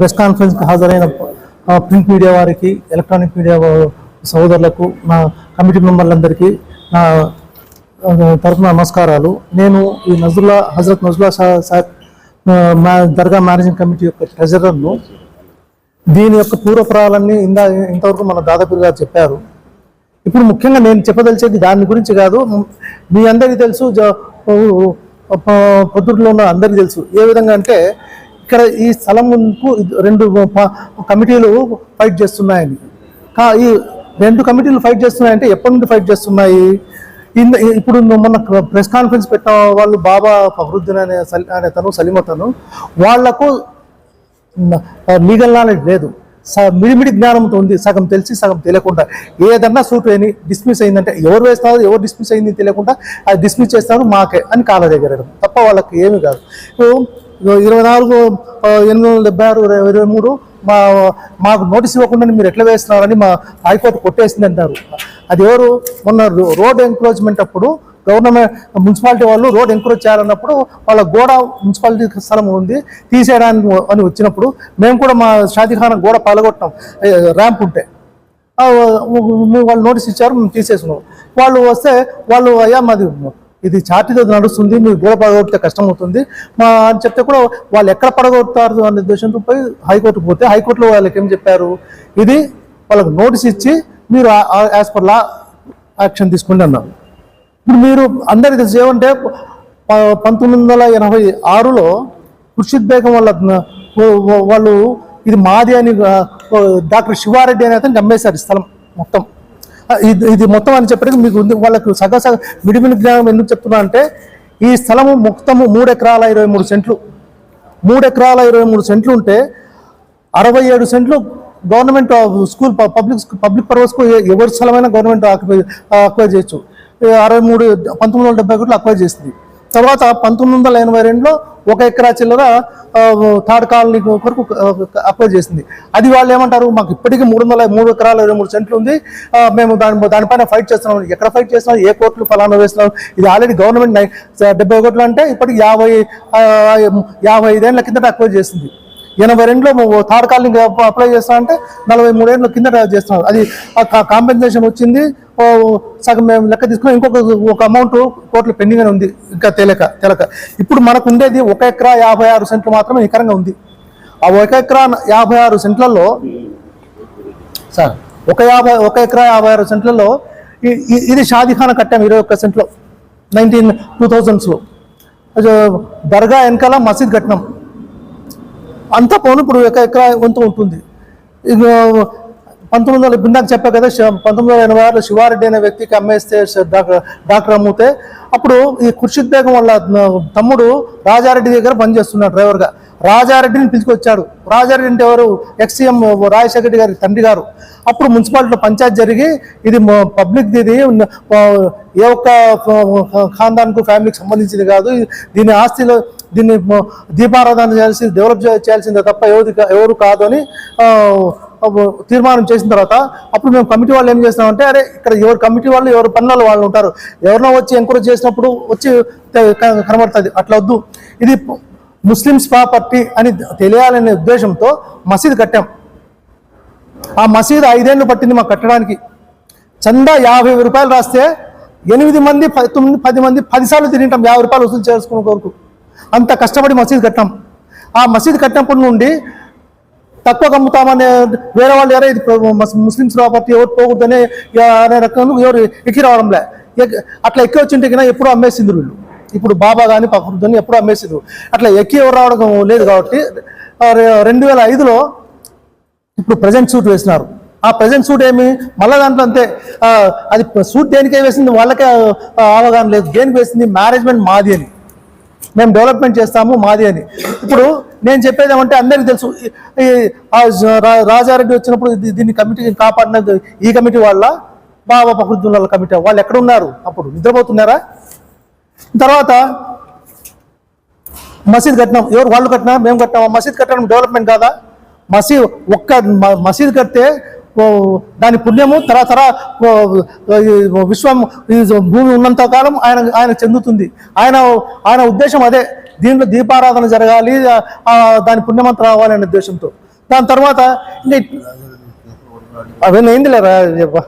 Press కాన్ఫరెన్స్కి హాజరైన print media వారికి ఎలక్ట్రానిక్ మీడియా సోదరులకు నా కమిటీ మెంబర్లందరికీ నా తరఫున నమస్కారాలు. నేను ఈ నజరుల్లా హజరత్ నజరుల్లా షా సార్ మా దర్గా మేనేజింగ్ కమిటీ యొక్క ట్రెజరర్ను దీని యొక్క పూర్వపురాలన్నీ ఇందా ఇంతవరకు మన దాదాపు గారు చెప్పారు. ఇప్పుడు ముఖ్యంగా నేను చెప్పదలిచేది దాని గురించి కాదు మీ అందరికీ తెలుసు పొద్దుట్లో ఉన్న అందరికీ తెలుసు. ఏ విధంగా అంటే ఇక్కడ ఈ స్థలంకు రెండు కమిటీలు ఫైట్ చేస్తున్నాయని. కా- ఈ రెండు కమిటీలు ఫైట్ చేస్తున్నాయంటే ఎప్పటి నుండి ఫైట్ చేస్తున్నాయి? ఇప్పుడు మొన్న ప్రెస్ కాన్ఫరెన్స్ పెట్టిన వాళ్ళు బాబా ఫహరుద్దీన్ అనే సలి- అనే తను సలీమతను వాళ్ళకు లీగల్ నాలెడ్జ్ లేదు. స- మిడిమిడి జ్ఞానంతో ఉంది. సగం తెలిసి సగం తెలియకుండా. ఏదన్నా సూట్ అని డిస్మిస్ అయిందంటే ఎవరు వేస్తారు ఎవరు డిస్మిస్ అయింది తెలియకుండా అది డిస్మిస్ చేస్తారు మాకే అని కాళ్ళ దగ్గర తప్ప వాళ్ళకి ఏమీ కాదు. ఇరవై నాలుగు ఎనిమిది వందల డెబ్బై ఆరు ఇరవై ఇరవై మూడు మా మాకు నోటీస్ ఇవ్వకుండా మీరు ఎట్లా వేస్తున్నారని మా హైకోర్టు కొట్టేసింది అంటారు. అది ఎవరు? మొన్న రోడ్ ఎంక్రోచ్మెంట్ అప్పుడు గవర్నమెంట్ మున్సిపాలిటీ వాళ్ళు రోడ్ ఎంక్రోచ్ చేయాలన్నప్పుడు వాళ్ళ గోడ మున్సిపాలిటీ స్థలం ఉంది తీసేయడానికి అని వచ్చినప్పుడు మేము కూడా మా షాదీఖానా గోడ పలగొట్టాం ర్యాంప్ ఉంటే. వాళ్ళు నోటీస్ ఇచ్చారు మేము తీసేసినాం. వాళ్ళు వస్తే వాళ్ళు అయ్యా మాది ఇది చార్టీతో నడుస్తుంది మీరు గోడ పడగొడితే కష్టం అవుతుంది. మా అని చెప్తే కూడా వాళ్ళు ఎక్కడ పడగొడతారు అనే ఉద్దేశంతో పోయి హైకోర్టు పోతే హైకోర్టులో వాళ్ళకి ఏం చెప్పారు? ఇది వాళ్ళకి నోటీస్ ఇచ్చి మీరు యాజ్ పర్ లా యాక్షన్ తీసుకోండి అన్నారు. ఇప్పుడు మీరు అందరికి తెలిసి ఏమంటే పంతొమ్మిది వందల ఎనభై ఆరులో ఖుర్షిద్ బేగం వాళ్ళ వాళ్ళు ఇది మాది అని డాక్టర్ శివారెడ్డి అనే అతను అమ్మేశారు స్థలం మొత్తం. ఇది ఇది మొత్తం అని చెప్పడానికి మీకు ఉంది. వాళ్ళకు సగ సగ జ్ఞానం ఎందుకు చెప్తున్నా అంటే ఈ స్థలము మొత్తము మూడు ఎకరాల ఇరవై మూడు సెంట్లు. మూడు ఎకరాల ఇరవై మూడు సెంట్లు ఉంటే అరవై ఏడు సెంట్లు గవర్నమెంట్ స్కూల్ పబ్లిక్ పబ్లిక్ పర్పస్కు ఎవరి స్థలమైనా గవర్నమెంట్ ఆక్యుపై చేయొచ్చు. అరవై మూడు పంతొమ్మిది వందల డెబ్బై ఒకటిలో అక్వైర్ చేసింది. తర్వాత పంతొమ్మిది వందల ఎనభై రెండులో ఒక ఎకరా చిల్లర థర్డ్ కాలనీ కొరకు అప్లై చేసింది. అది వాళ్ళు ఏమంటారు? మాకు ఇప్పటికీ మూడు వందల మూడు ఎకరాల ఇరవై మూడు సెంట్లు ఉంది. మేము దాని దానిపైన ఫైట్ చేస్తున్నాం. ఎక్కడ ఫైట్ చేస్తున్నాం? ఏ కోర్టులు ఫలానా వేస్తున్నాం? ఇది ఆల్రెడీ గవర్నమెంట్ డెబ్బై కోట్లు అంటే ఇప్పటికి యాభై యాభై ఐదేళ్ళ కిందట అప్లై చేసింది. ఎనభై రెండులో థర్డ్ కాలింగ్ అప్లై చేస్తా అంటే నలభై మూడేళ్ళ కింద చేస్తున్నారు అది కాంపెన్సేషన్ వచ్చింది. ఓ, సగం మేము లెక్క తీసుకున్నాం. ఇంకొక ఒక అమౌంట్ కోట్లు పెండింగ్ ఉంది. ఇంకా తేలక తెలక. ఇప్పుడు మనకు ఉండేది ఒక ఎకరా యాభై ఆరు సెంట్లు మాత్రమే నికరంగా ఉంది. ఆ ఒక ఎకరా యాభై ఆరు సెంట్లలో సార్ ఒక యాభై ఒక ఎకరా యాభై ఆరు సెంట్లలో ఇది షాదీఖానా కట్టాము ఇరవై ఒక్క సెంట్లో. Nineteen two థౌజండ్స్లో. దర్గా వెనకాల మసీద్ కట్టినాం. అంతా పౌను ఇప్పుడు ఒక ఎకరా వంతు ఉంటుంది. ఇక పంతొమ్మిది వందల ఇప్పుడు నాకు చెప్పా కదా పంతొమ్మిది వందల ఎనభై ఆరులో శివారెడ్డి అనే వ్యక్తికి అమ్మేస్తే డాక్టర్ డాక్టర్ అమ్మితే అప్పుడు ఈ ఖుర్షిద్ బేగం వాళ్ళ తమ్ముడు రాజారెడ్డి దగ్గర పనిచేస్తున్నాడు డ్రైవర్గా. రాజారెడ్డిని పిలుచుకొచ్చాడు. రాజారెడ్డి అంటే ఎవరు? ఎక్స్సీఎం రాజశేఖర్ గారి తండ్రి గారు. అప్పుడు మున్సిపాలిటీలో పంచాయతీ జరిగి ఇది పబ్లిక్ ఇది ఏ ఒక్క ఖాందానికి ఫ్యామిలీకి సంబంధించింది కాదు. దీని ఆస్తిలో దీన్ని దీపారాధన చేయాల్సి డెవలప్ చేయాల్సిందే తప్ప ఎవరి ఎవరు కాదు అని తీర్మానం చేసిన తర్వాత అప్పుడు మేము కమిటీ వాళ్ళు ఏం చేస్తామంటే అరే ఇక్కడ ఎవరు కమిటీ వాళ్ళు ఎవరు పనుల వాళ్ళు ఉంటారు. ఎవరినో వచ్చి ఎంకరేజ్ చేసినప్పుడు వచ్చి కనబడుతుంది. అట్లా వద్దు. ఇది ముస్లిమ్స్ ప్రాపర్టీ అని తెలియాలనే ఉద్దేశంతో మసీద్ కట్టాం. ఆ మసీద్ ఐదేళ్ళు పట్టింది మాకు కట్టడానికి. చందా యాభై రూపాయలు రాస్తే ఎనిమిది మంది పది తొమ్మిది పది మంది పదిసార్లు తింటాం యాభై రూపాయలు వసూలు చేసుకునే కొరకు అంత కష్టపడి మసీద్ కట్టాం ఆ మసీద్ కట్టినప్పటి నుండి తక్కువ కమ్ముతామనే వేరే వాళ్ళు ఎవరో ఇది ముస్లిమ్స్ ప్రాపర్టీ ఎవరు పోకూడదనే అనే రకం ఎవరు ఎక్కి రావడంలే. ఎక్- అట్లా ఎక్కి వచ్చింటే ఎప్పుడు అమ్మేసింది వీళ్ళు. ఇప్పుడు బాబా కానీ పకరుద్దని ఎప్పుడు అమ్మేసిండ్రు. అట్లా ఎక్కి ఎవరు రావడం లేదు కాబట్టి రెండు వేల ఐదులో ఇప్పుడు ప్రజెంట్ సూట్ వేసినారు. ఆ ప్రజెంట్ సూట్ ఏమి? మళ్ళా దాంట్లో అంతే. అది సూట్ దేనికే వేసింది? వాళ్ళకే అవగాహన లేదు. దేనికి వేసింది? మేనేజ్మెంట్ మాది అని. మేము డెవలప్మెంట్ చేస్తాము మాది అని. ఇప్పుడు నేను చెప్పేది ఏమంటే అందరికీ తెలుసు ఈ- రా- రాజారెడ్డి వచ్చినప్పుడు దీన్ని కమిటీ కాపాడినది ఈ కమిటీ వాళ్ళ బాబా పకృతుల కమిటీ వాళ్ళు ఎక్కడ ఉన్నారు అప్పుడు? నిద్రపోతున్నారా? తర్వాత మసీద్ కట్టినాం. ఎవరు వాళ్ళు కట్టినా? మేము కట్టినాం మసీద్ కట్టడం డెవలప్మెంట్ కాదా? మసీద్ ఒక్క మసీద్ కడితే దాని పుణ్యము తరతర విశ్వం ఈ భూమి ఉన్నంత కాలం ఆయన ఆయన చెందుతుంది. ఆయన ఆయన ఉద్దేశం అదే. దీంట్లో దీపారాధన జరగాలి దాని పుణ్యమంత రావాలి అనే ఉద్దేశంతో. దాని తర్వాత ఇంకా అవన్నీ ఏంది లేరా చెప్ప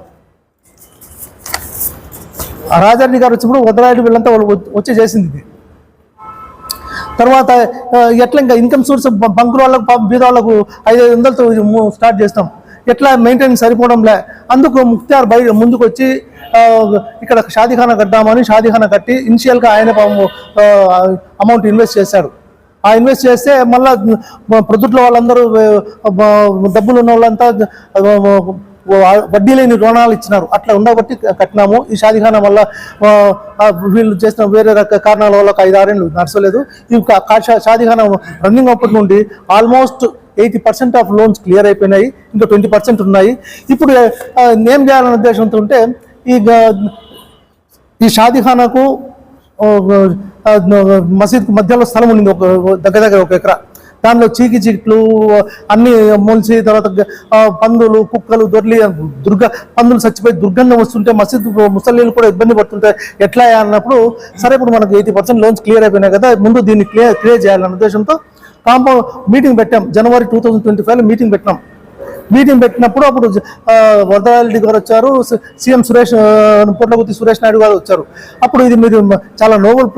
రాజారెడ్డి గారు వచ్చినప్పుడు వదరాయుడు వీళ్ళంతా వచ్చి చేసింది ఇది. తర్వాత ఎట్లా ఇంకా ఇన్కమ్ సోర్స్ బంకుల వాళ్ళకు బీద వాళ్ళకు ఐదు ఐదు వందలతో స్టార్ట్ చేస్తాం. ఎట్లా మెయింటెనెన్స్ సరిపోవడంలే. అందుకు ముక్తార్ బయట ముందుకు వచ్చి ఇక్కడ షాదీఖానా కట్టామని షాదీఖానా కట్టి ఇనిషియల్గా ఆయన అమౌంట్ ఇన్వెస్ట్ చేశాడు. ఆ ఇన్వెస్ట్ చేస్తే మళ్ళీ ప్రొద్దుట్లో వాళ్ళందరూ డబ్బులు ఉన్న వాళ్ళంతా వడ్డీ లేని రుణాలు ఇచ్చినారు. అట్లా ఉండబట్టి కట్టినాము. ఈ షాదీఖానా వల్ల వీళ్ళు చేసిన వేరే రక కారణాల వల్ల ఒక ఐదు ఆరేళ్ళు నడచలేదు ఈ కా- రన్నింగ్ అప్పటి నుండి almost eighty percent of loans clear అయిపోయినాయి. ఇంకా ట్వంటీ పర్సెంట్ ఉన్నాయి. ఇప్పుడు ఏం చేయాలనే ఉద్దేశంతో ఉంటే ఈ ఈ షాదీఖానాకు మసీద్ మధ్యలో స్థలం ఉండింది ఒక దగ్గర దగ్గర ఒక ఎకరా. దానిలో చీకి చీట్లు అన్ని మొలిసి తర్వాత పందులు కుక్కలు దొర్లి దుర్గ పందులు చచ్చిపోయి దుర్గంధం వస్తుంటే మసీద్ ముసలీలు కూడా ఇబ్బంది పడుతుంటాయి ఎట్లా అన్నప్పుడు సరే ఇప్పుడు మనకు ఎయిటీ పర్సెంట్ లోన్స్ క్లియర్ అయిపోయినాయి కదా ముందు దీన్ని క్లియర్ క్లియర్ చేయాలన్న ఉద్దేశంతో కాంపౌండ్ మీటింగ్ పెట్టాం. జనవరి టూ థౌజండ్ ట్వంటీ ఫైవ్లో మీటింగ్ పెట్టినాం. మీటింగ్ పెట్టినప్పుడు అప్పుడు ఆ, గారు వచ్చారు సీఎం సురేష్ పొట్లగుత్తి సురేష్ నాయుడు గారు వచ్చారు. అప్పుడు ఇది మీరు చాలా నోబెల్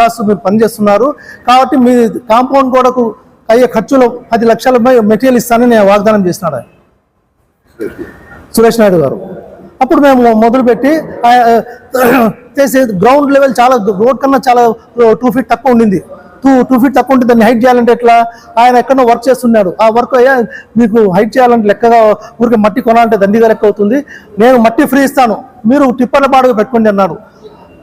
కాస్ట్ మీరు పనిచేస్తున్నారు. కాబట్టి మీ కాంపౌండ్ గోడకు అయ్యే ఖర్చులు పది లక్షల మెటీరియల్ ఇస్తానని నేను వాగ్దానం చేసినాడు సురేష్ నాయుడు గారు. అప్పుడు మేము మొదలుపెట్టి చేసే గ్రౌండ్ లెవెల్ చాలా రోడ్ కన్నా చాలా టూ ఫీట్ తక్కువ ఉండింది. టూ టూ ఫీట్ తక్కువ ఉంటే దాన్ని హైట్ చేయాలంటే ఎట్లా? ఆయన ఎక్కడో వర్క్ చేస్తున్నాడు. ఆ వర్క్ అయ్యా మీకు హైట్ చేయాలంటే లెక్కగా ఊరికి మట్టి కొనాలంటే దండిగా లెక్క అవుతుంది. నేను మట్టి ఫ్రీ ఇస్తాను. మీరు టిప్పర్ల బాడుగా పెట్టుకోండి అన్నాడు.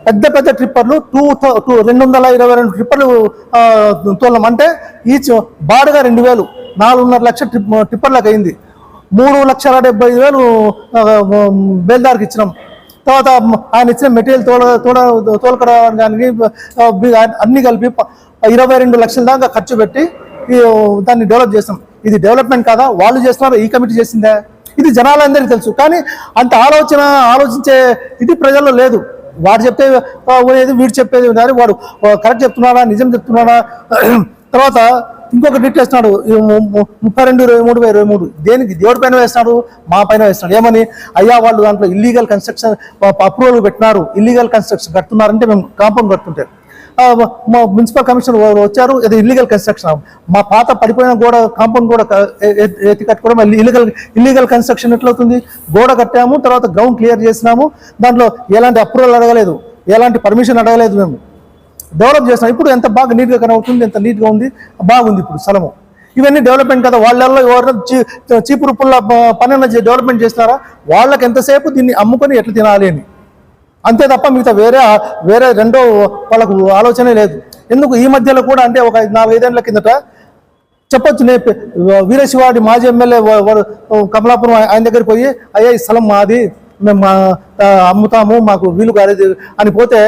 పెద్ద పెద్ద ట్రిప్పర్లు టూ టూ రెండు వందల ఇరవై రెండు ట్రిప్పర్లు తోలం అంటే ఈచ్ బాడుగా రెండు వేలు నాలుగున్నర లక్షల ట్రిప్ ట్రిప్పర్లకు అయింది. మూడు లక్షల డెబ్బై ఐదు వేలు బేల్దార్కి ఇచ్చినాం. తర్వాత ఆయన ఇచ్చిన మెటీరియల్ తోల తోడ తోలకడానికి అన్ని కలిపి ఇరవై రెండు లక్షల దాకా ఖర్చు పెట్టి దాన్ని డెవలప్ చేస్తాం ఇది డెవలప్మెంట్ కాదా? వాళ్ళు చేస్తున్నారు? ఈ కమిటీ చేసిందే? ఇది జనాలందరికీ తెలుసు. కానీ అంత ఆలోచన ఆలోచించే ఇది ప్రజల్లో లేదు. వాడు చెప్తే ఉండేది వీడు చెప్పేది కానీ వాడు కరెక్ట్ చెప్తున్నాడా నిజం చెప్తున్నాడా? తర్వాత ఇంకొక డిట్ వేస్తున్నాడు ముప్పై రెండు ఇరవై మూడు ఇరవై మూడు. దేనికి? దేవుడి పైన వేస్తున్నాడు మా పైన వేస్తున్నాడు. ఏమని? అయ్యా వాళ్ళు దాంట్లో ఇల్లీగల్ కన్స్ట్రక్షన్ అప్రూవల్ పెట్టినారు ఇల్లీగల్ కన్స్ట్రక్షన్ కడుతున్నారంటే మేము కాంపౌండ్ కడుతుంటారు మా మున్సిపల్ కమిషనర్ వారు వచ్చారు ఇది ఇల్లీగల్ కన్స్ట్రక్షన్ మా పాత పడిపోయిన గోడ కాంపౌండ్ గోడ ఎత్తి కట్టుకోవడం ఇల్లీగల్ ఇల్లీగల్ కన్స్ట్రక్షన్ ఎట్లవుతుంది? గోడ కట్టాము తర్వాత గ్రౌండ్ క్లియర్ చేసినాము. దాంట్లో ఎలాంటి అప్రూవల్ అడగలేదు ఎలాంటి పర్మిషన్ అడగలేదు మేము. డెవలప్ చేసినాం. ఇప్పుడు ఎంత బాగా నీట్గా కనబడుతుంది ఎంత నీట్గా ఉంది బాగుంది ఇప్పుడు స్థలము. ఇవన్నీ డెవలప్మెంట్ కదా వాళ్ళల్లో ఎవరైనా చీ చీపురు పుల్ల పని డెవలప్మెంట్ చేస్తారా వాళ్ళకి ఎంతసేపు దీన్ని అమ్ముకొని ఎట్లా తినాలి అని. అంతే తప్ప మిగతా వేరే వేరే రెండో వాళ్ళకు ఆలోచనే లేదు. ఎందుకు? ఈ మధ్యలో కూడా అంటే ఒక నాలుగైదేళ్ళ కిందట చెప్పొచ్చు నే వీరశివాడి మాజీ ఎమ్మెల్యే కమలాపురం ఆయన దగ్గరికి పోయి అయ్యా ఈ స్థలం మాది మేము అమ్ముతాము మాకు వీలు కాలేదు అని పోతే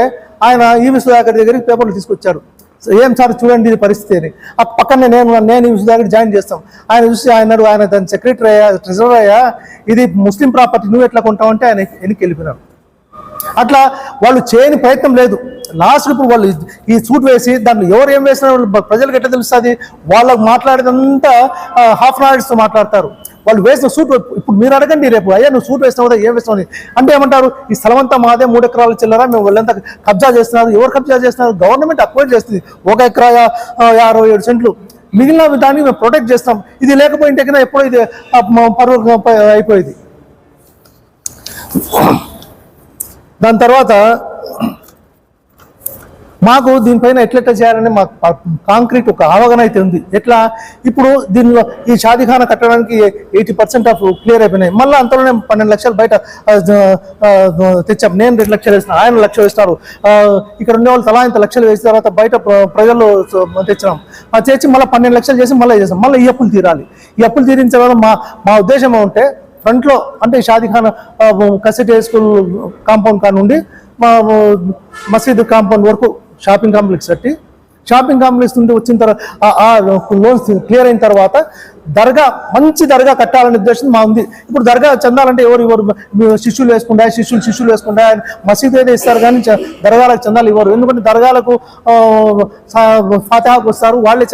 ఆయన ఈ విశ్వదాగర్ దగ్గరికి పేపర్లు తీసుకొచ్చారు. ఏం సార్ చూడండి ఇది పరిస్థితి అని. ఆ పక్కనే నేను నేను ఈ విశ్వదాగర్ జాయిన్ చేస్తాం. ఆయన చూసి ఆయన ఆయన దాని సెక్రటరీ అయ్యా ట్రెజరర్ అయ్యా ఇది ముస్లిం ప్రాపర్టీ నువ్వు ఎట్లా కొంటావంటే ఆయన వెనక్కి అట్లా వాళ్ళు చేయని ప్రయత్నం లేదు. లాస్ట్ ఇప్పుడు వాళ్ళు ఈ సూట్ వేసి దాన్ని ఎవరు ఏం వేసినా వాళ్ళు ప్రజలకు ఎట్లా తెలుస్తుంది? వాళ్ళకు మాట్లాడేదంతా హాఫ్ అన్ అవర్స్తో మాట్లాడతారు. వాళ్ళు వేసిన సూట్ ఇప్పుడు మీరు అడగండి రేపు అయ్యా నువ్వు సూట్ వేసినావు కదా ఏం వేసినావు అంటే ఏమంటారు? ఈ స్థలం అంతా మాదే మూడు ఎకరాలు చిల్లరా మేము వాళ్ళంతా కబ్జా చేస్తున్నారు. ఎవరు కబ్జా చేస్తున్నారు? గవర్నమెంట్ అక్వైర్ చేస్తుంది. ఒక ఎకరా అరవై ఏడు సెంట్లు. మిగిలిన దాన్ని మేము ప్రొటెక్ట్ చేస్తాం. ఇది లేకపోయింటే కన్నా ఎప్పుడో ఇది ఆ, అయిపోయేది పరువు అయిపోయింది. దాని తర్వాత మాకు దీనిపైన ఎట్లెట్లా చేయాలని మాకు కాంక్రీట్ ఒక అవగాహన అయితే ఉంది. ఎట్లా? ఇప్పుడు దీనిలో ఈ షాదీఖాన కట్టడానికి ఎయిటీ పర్సెంట్ ఆఫ్ క్లియర్ అయిపోయినాయి. మళ్ళీ అంతలోనే పన్నెండు లక్షలు బయట తెచ్చాం. నేను రెండు లక్షలు వేసిన ఆయన లక్ష వేస్తారు. ఇక్కడ ఉండే వాళ్ళు తలా ఇంత లక్షలు వేసిన తర్వాత బయట ప్ర- ప్రజల్లో తెచ్చినాం. చేసి తెచ్చి మళ్ళీ పన్నెండు లక్షలు చేసి మళ్ళీ చేసాం మళ్ళీ ఈ అప్పులు తీరాలి. ఈ అప్పులు తీరించిన తర్వాత మా మా ఉద్దేశం ఉంటే ఫ్రంట్లో అంటే షాదీఖానా కసిటీ స్కూల్ కాంపౌండ్ కానుండి మా మసీద్ కాంపౌండ్ వరకు షాపింగ్ కాంప్లెక్స్ కట్టి షాపింగ్ కాంప్లెక్స్ నుండి వచ్చిన తర్వాత లోన్స్ క్లియర్ అయిన తర్వాత దర్గా మంచి దర్గా కట్టాలనే ఉద్దేశం మా ఉంది. ఇప్పుడు దర్గా చెందాలంటే ఎవరు ఎవరు శిష్యులు వేసుకుంటా శిష్యులు శిష్యులు వేసుకుంటా మసీద్ అయితే ఇస్తారు కానీ దర్గాలకు చందాలు ఇవ్వరు. ఎందుకంటే దర్గాలకు ఆ, వస్తారు వాళ్ళే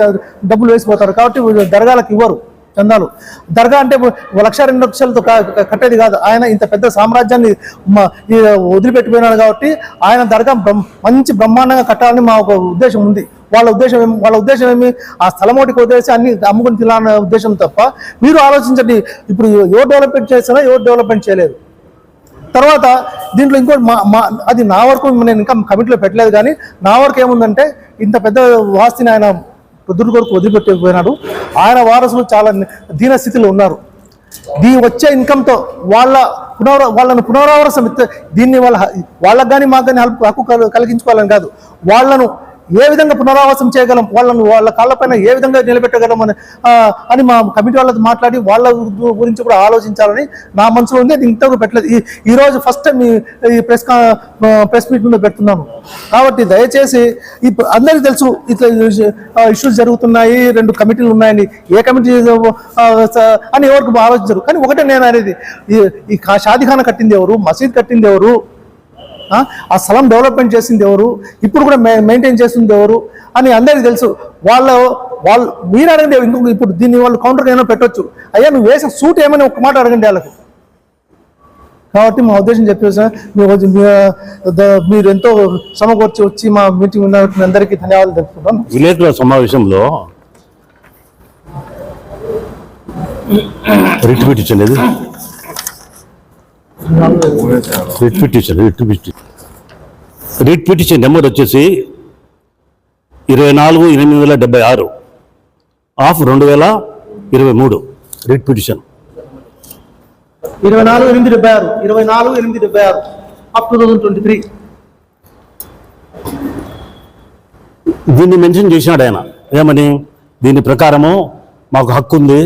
డబ్బులు వేసిపోతారు కాబట్టి దర్గాలకు ఇవ్వరు. చందాలు. దర్గా అంటే లక్ష రెండు లక్షలతో కట్టేది కాదు. ఆయన ఇంత పెద్ద సామ్రాజ్యాన్ని ఈ వదిలిపెట్టిపోయినాడు కాబట్టి ఆయన దర్గా మంచి బ్రహ్మాండంగా కట్టాలని మా ఒక ఉద్దేశం ఉంది. వాళ్ళ ఉద్దేశం ఏమి వాళ్ళ ఉద్దేశం ఏమి? ఆ స్థలం ఒకటి కొద్దేసి అన్ని అమ్ముకుని తినాలనే ఉద్దేశం తప్ప మీరు ఆలోచించండి. ఇప్పుడు ఎవరు డెవలప్మెంట్ చేస్తారో ఎవరు డెవలప్మెంట్ చేయలేదు. తర్వాత దీంట్లో ఇంకోటి మా మా అది నా వరకు నేను ఇంకా కమిటీలో పెట్టలేదు కానీ నా వరకు ఏముందంటే ఇంత పెద్ద వాస్తిని ఆయన పొద్దురు కొరకు వదిలిపెట్టిపోయినాడు ఆయన వారసులు చాలా దీన స్థితిలో ఉన్నారు. దీ వచ్చే ఇన్కమ్తో వాళ్ళ పునర వాళ్ళను పునరావాసం ఇస్తే దీన్ని వాళ్ళ వాళ్ళకు కానీ మాకు కానీ హక్కు హక్కు కలిగించుకోవాలని కాదు. వాళ్ళను ఏ విధంగా పునరావాసం చేయగలం? వాళ్ళను వాళ్ళ కాళ్ళపైన ఏ విధంగా నిలబెట్టగలం అని అని మా కమిటీ వాళ్ళతో మాట్లాడి వాళ్ళ గురించి కూడా ఆలోచించాలని నా మనసులో ఉంది. అది ఇంతవరకు పెట్టలేదు. ఈ రోజు ఫస్ట్ టైం ఈ- ప్రెస్ ప్రెస్ మీట్ మీద పెడుతున్నాను కాబట్టి దయచేసి ఇప్పుడు అందరికీ తెలుసు ఇట్లా ఇష్యూస్ జరుగుతున్నాయి రెండు కమిటీలు ఉన్నాయని. ఏ కమిటీ అని ఎవరికి ఆలోచించరు. కానీ ఒకటే నేను అనేది ఈ ఈ కట్టింది ఎవరు? మసీద్ కట్టింది ఎవరు? ఆ? స్థలం డెవలప్మెంట్ చేసింది ఎవరు? ఇప్పుడు కూడా మె- మెయింటైన్ చేస్తుంది ఎవరు? అని అందరికీ తెలుసు. వాళ్ళు వాళ్ళు మీరు అడగండి ఇంకొక ఇప్పుడు దీన్ని వాళ్ళు కౌంటర్ ఏమైనా పెట్టొచ్చు. అయ్యా నువ్వు వేసిన సూట్ ఏమని ఒక మాట అడగండి వాళ్ళకు. కాబట్టి మా ఉద్దేశం చెప్పేసి మీ మీ- ద- మీరు ఎంతో సమకూర్చి వచ్చి మా మీటింగ్ ఉన్న అందరికీ ధన్యవాదాలు తెలుపుతున్నాను విలేకరుల సమావేశంలో writ petition writ petition writ petition writ petition number వచ్చేసి ఇరవై నాలుగు ఎనిమిది వేల డెబ్బై ఆరు. ఆఫ్ రెండు వేల ఇరవై మూడు. రిట్ పిటిషన్ ఇరవై నాలుగు ఎనిమిది డెబ్బై ఆరు. ఇరవై నాలుగు ఎనిమిది డెబ్బై ఆరు. Up to thousand twenty three దీన్ని మెన్షన్ చేసినాడు ఆయన. ఏమని? దీని ప్రకారము మాకు హక్కు ఉంది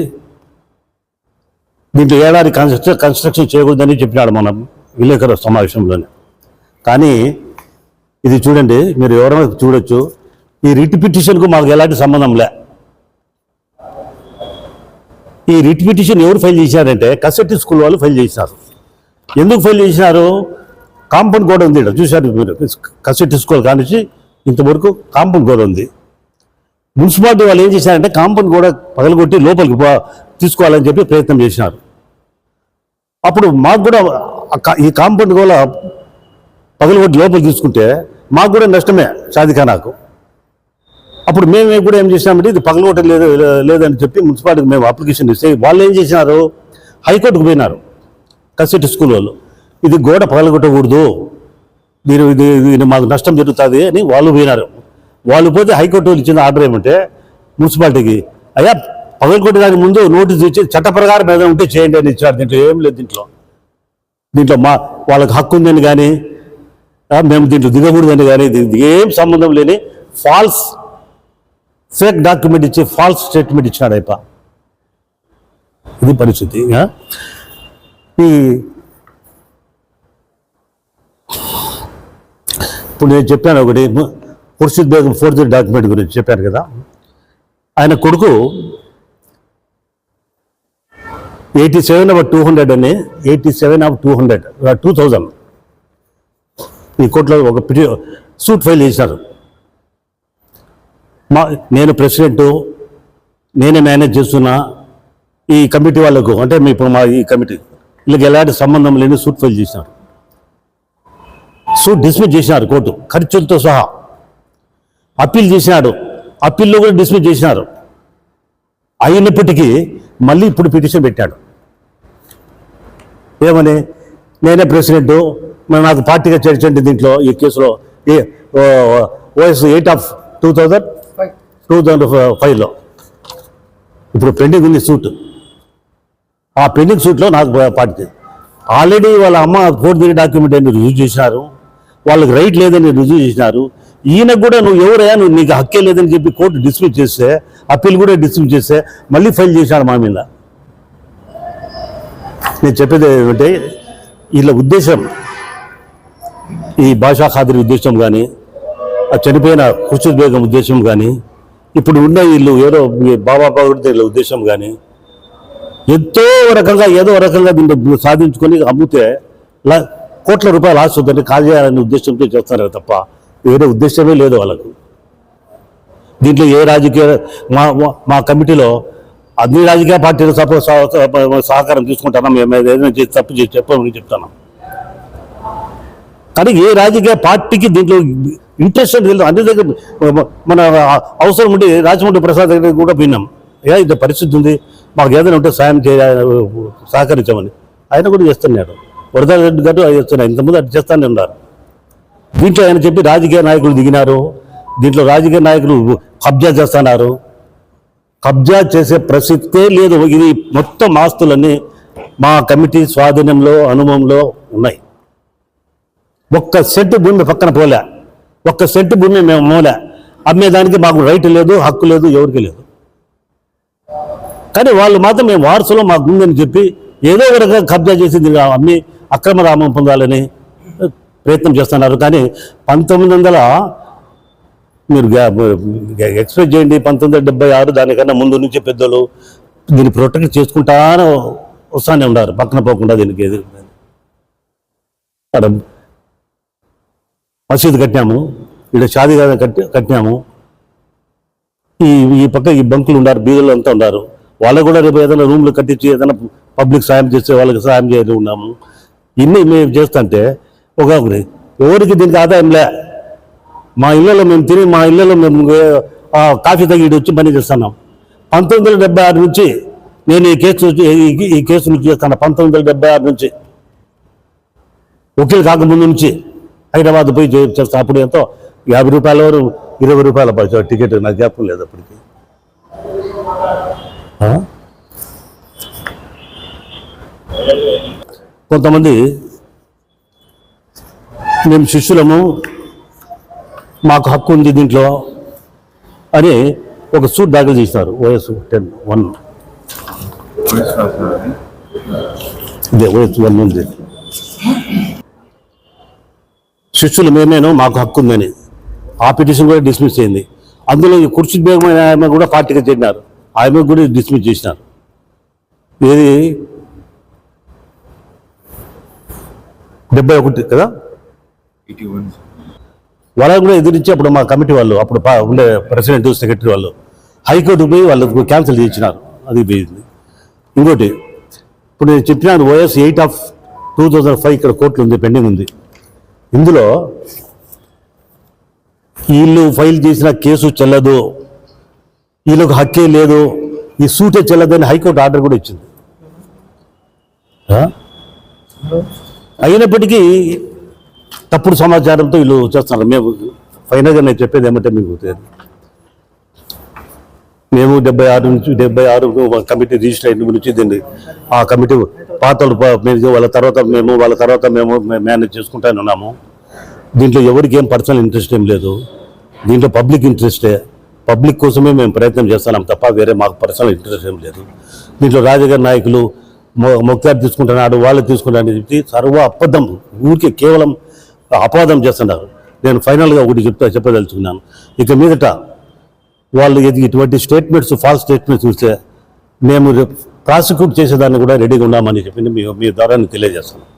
దీంట్లో ఏడాది కన్స్ట్రక్షన్ కన్స్ట్రక్షన్ చేయకూడదని చెప్పినాడు మనం విలేకరుల సమావేశంలోనే. కానీ ఇది చూడండి మీరు ఎవరైనా చూడొచ్చు ఈ రిట్ పిటిషన్కు మాకు ఎలాంటి సంబంధం లే. ఈ రిట్ పిటిషన్ ఎవరు ఫైల్ చేశారంటే కసెట్టి స్కూల్ వాళ్ళు ఫైల్ చేశారు ఎందుకు ఫైల్ చేసినారు? కాంపౌండ్ గోడ ఉంది ఇక్కడ చూశారు మీరు కసెట్టి స్కూల్ కానించి ఇంతవరకు కాంపౌండ్ గోడ ఉంది. మున్సిపాలిటీ వాళ్ళు ఏం చేశారంటే కాంపౌండ్ గోడ పగలగొట్టి లోపలికి తీసుకోవాలని చెప్పి ప్రయత్నం చేసినారు. అప్పుడు మాకు కూడా ఈ కాంపౌండ్ గోడ పగలగొట్టి లోపల తీసుకుంటే మాకు కూడా నష్టమే షాదిఖానాకు అప్పుడు మేము కూడా ఏం చేసినామంటే ఇది పగలగొట్టం లేదు లేదని చెప్పి మున్సిపాలిటీకి మేము అప్లికేషన్ ఇస్తే వాళ్ళు ఏం చేసినారు? హైకోర్టుకు పోయినారు కసెట్ స్కూల్ వాళ్ళు ఇది గోడ పగలగొట్టకూడదు. దీని ఇది ఇది మాకు నష్టం జరుగుతుంది అని వాళ్ళు పోయినారు. వాళ్ళు పోతే హైకోర్టు వాళ్ళు ఇచ్చిన ఆర్డర్ ఏమంటే మున్సిపాలిటీకి అయ్యా పగలగొట్టడానికి ముందు నోటీస్ ఇచ్చి చట్ట ప్రకారం ఏదైనా ఉంటే చేయండి అని ఇచ్చారు దీంట్లో ఏం లేదు దీంట్లో. దీంట్లో మా వాళ్ళకి హక్కు ఉందని కానీ మేము దీంట్లో దిగకూడదని కానీ దీనికి ఏం సంబంధం లేని ఫాల్స్ ఫేక్ డాక్యుమెంట్ ఇచ్చి ఫాల్స్ స్టేట్మెంట్ ఇచ్చినాడు అయిప ఇది పరిస్థితి ఈ ఇప్పుడు నేను చెప్పాను ఒకటి ఖుర్షిద్ బేగం ఫోర్జరీ డాక్యుమెంట్ గురించి చెప్పాను కదా. ఆయన కొడుకు eighty seven of two hundred అని eighty seven of two hundred two thousand ఈ కోర్టులో ఒక పిటి సూట్ ఫైల్ చేశారు మా నేను ప్రెసిడెంట్ నేనే మేనేజ్ చేస్తున్నా ఈ కమిటీ వాళ్ళకు అంటే మీ ఇప్పుడు మా ఈ కమిటీ వీళ్ళకి ఎలాంటి సంబంధం లేని సూట్ ఫైల్ చేసినారు. సూట్ డిస్మిస్ చేసినారు కోర్టు ఖర్చులతో సహా. అప్పీల్ చేసినాడు అప్పీల్లో కూడా డిస్మిస్ చేసినారు. అయినప్పటికీ మళ్ళీ ఇప్పుడు పిటిషన్ పెట్టాడు. ఏమని? నేనే ప్రెసిడెంట్ మరి నాకు పార్టీగా చేర్చండి దీంట్లో ఈ కేసులో. ఏ OS eight of two thousand? Two thousand ఫైవ్లో. ఇప్పుడు పెండింగ్ ఉంది సూట్. ఆ పెండింగ్ సూట్లో నాకు పార్టీ. ఆల్రెడీ వాళ్ళ అమ్మ ఫోర్జరీ డాక్యుమెంట్ అని రుజువు చేసినారు. వాళ్ళకి రైట్ లేదని రుజువు చేసినారు. ఈయనకు కూడా నువ్వు ఎవరయ్యా? నువ్వు నీకు హక్కే లేదని చెప్పి కోర్టు డిస్మిస్ చేస్తే అప్పీల్ కూడా డిస్మిస్ చేస్తే మళ్ళీ ఫైల్ చేశాడు మా మీద. నేను చెప్పేది ఏమంటే వీళ్ళ ఉద్దేశం ఈ భాషా ఖాదరి ఉద్దేశం కానీ ఆ చనిపోయిన ఖుర్షీద్ బేగం ఉద్దేశం కానీ ఇప్పుడు ఉన్న వీళ్ళు ఏదో బాబా పగడితే వీళ్ళ ఉద్దేశం కానీ ఎంతో రకంగా ఏదో రకంగా దీన్ని సాధించుకొని అమ్మితే కోట్ల రూపాయలు ఆశ కాజేయాలనే ఉద్దేశంతో చేస్తున్నారు తప్ప వేరే ఉద్దేశమే లేదు వాళ్ళకు. దీంట్లో ఏ రాజకీయ మా మా- మా కమిటీలో అన్ని రాజకీయ పార్టీలు సపో సహకారం తీసుకుంటాను? మేము ఏదైనా చేసి తప్పు చేసి చెప్పమని చెప్తాను. కానీ ఏ రాజకీయ పార్టీకి దీంట్లో ఇంట్రెస్ట్ అంటే అన్ని దగ్గర మన అవసరం ఉండి రాజమండ్రి ప్రసాద్ దగ్గర కూడా విన్నాం. ఏ ఇంత పరిస్థితి ఉంది. మాకు ఏదైనా ఉంటే సాయం చేయ సహకరించమని. ఆయన కూడా చేస్తున్నాడు. వరద రెడ్డి గారు అది చేస్తున్నారు. ఇంతకుముందు అది చేస్తానే ఉన్నారు. దీంట్లో ఆయన చెప్పి రాజకీయ నాయకులు దిగినారు. దీంట్లో రాజకీయ నాయకులు కబ్జా చేస్తున్నారు. కబ్జా చేసే ప్రసక్తే లేదు. ఇది మొత్తం ఆస్తులన్నీ మా కమిటీ స్వాధీనంలో అనుభవంలో ఉన్నాయి. ఒక్క సెంటు భూమి పక్కన పోలే. ఒక్క సెంటు భూమి మేము మోలే. అమ్మేదానికి మాకు రైట్ లేదు హక్కు లేదు ఎవరికి లేదు. కానీ వాళ్ళు మాత్రం మేము వారసులో మాకు ఉందని చెప్పి ఏదో ఒక కబ్జా చేసింది అమ్మి అక్రమ రామం పొందాలని ప్రయత్నం చేస్తున్నారు. కానీ పంతొమ్మిది వందల మీరు ఎక్స్ప్రెస్ చేయండి పంతొమ్మిది వందల డెబ్బై ఆరు దానికన్నా ముందు నుంచి పెద్దలు దీన్ని ప్రొటెక్ట్ చేసుకుంటానే వస్తానే ఉన్నారు పక్కన పోకుండా దీనికి ఎదురు. అక్కడ మసీదు కట్టినాము ఇక్కడ షాదీ కట్టి కట్టినాము ఈ ఈ పక్క ఈ బంకులు ఉన్నారు బీదలు అంతా ఉన్నారు. వాళ్ళకు కూడా రేపు ఏదైనా రూమ్లు కట్టించి ఏదైనా పబ్లిక్ సాయం చేస్తే వాళ్ళకి సాయం చేయాలి ఉన్నాము. ఇన్ని మేము చేస్తుంటే ఒక ఎవరికి దీనికి ఆదాయం లే. మా ఇళ్ళలో మేము తిని మా ఇళ్ళలో మేము కాఫీ తగ్గి వచ్చి పని చేస్తున్నాం. పంతొమ్మిది వందల డెబ్బై ఆరు నుంచి నేను ఈ కేసు ఈ- ఈ కేసు నుంచి చేస్తాను. పంతొమ్మిది వందల డెబ్బై ఆరు నుంచి వకీలు కాకముందు నుంచి హైదరాబాద్ పోయి చేస్తాను. అప్పుడు ఎంతో యాభై రూపాయల వరకు ఇరవై రూపాయల పైసా టికెట్ నాకు జ్ఞాపకం లేదు అప్పటికి కొంతమంది మేము శిష్యులము మాకు హక్కు ఉంది దీంట్లో అని ఒక సూట్ దాఖలు చేశారు ఓఎస్ టెన్ వన్ ఇదే ఓఎస్ వన్ ఉంది. శిష్యులు మేమేను మాకు హక్కు ఉందని. ఆ పిటిషన్ కూడా డిస్మిస్ అయింది. అందులో ఈ కుర్చీ బేగం ఆమె కూడా పార్టీగా చేరినారు ఆమె కూడా డిస్మిస్ చేసినారు. ఏది? డెబ్బై ఒకటి కదా? ఎయిటీ వన్ వాళ్ళని కూడా ఎదిరించి అప్పుడు మా కమిటీ వాళ్ళు అప్పుడు ఉండే ప్రెసిడెంట్ సెక్రటరీ వాళ్ళు హైకోర్టు పోయి వాళ్ళు క్యాన్సిల్ చేయించినారు. అది పోయింది ఇంకోటి ఇప్పుడు నేను చెప్పినాను OS eight of two thousand five ఇక్కడ కోర్టులు ఉంది పెండింగ్ ఉంది. ఇందులో వీళ్ళు ఫైల్ చేసిన కేసు చెల్లదు వీళ్ళకు హక్కే లేదు ఈ సూటే చెల్లదని హైకోర్టు ఆర్డర్ కూడా ఇచ్చింది. అయినప్పటికీ తప్పుడు సమాచారంతో వీళ్ళు చేస్తున్నారు మేము ఫైనల్గా నేను చెప్పేది ఏమంటే మీకు తెలియదు. మేము డెబ్బై ఆరు నుంచి డెబ్బై ఆరు కమిటీ రిజిస్టర్ అయిన నుంచి దీన్ని ఆ కమిటీ పాతలు వాళ్ళ తర్వాత మేము వాళ్ళ తర్వాత మేము మేనేజ్ చేసుకుంటానే ఉన్నాము. దీంట్లో ఎవరికి ఏం పర్సనల్ ఇంట్రెస్ట్ ఏం లేదు. దీంట్లో పబ్లిక్ ఇంట్రెస్టే పబ్లిక్ కోసమే మేము ప్రయత్నం చేస్తున్నాం తప్ప వేరే మాకు పర్సనల్ ఇంట్రెస్ట్ ఏం లేదు. దీంట్లో రాజకీయ నాయకులు మొ- మొక్కారు తీసుకుంటున్నాడు వాళ్ళు తీసుకుంటారని చెప్పి సర్వ అబద్ధం. ఊరికే కేవలం అపవాదం చేస్తున్నారు. నేను ఫైనల్గా ఒకటి చెప్తా చెప్పదలుచుకున్నాను. ఇక మీదట వాళ్ళు ఇది ఇటువంటి స్టేట్మెంట్స్ ఫాల్స్ స్టేట్మెంట్స్ చూస్తే మేము ప్రాసిక్యూట్ చేసేదాన్ని కూడా రెడీగా ఉన్నామని చెప్పి మీ మీ ద్వారా నేను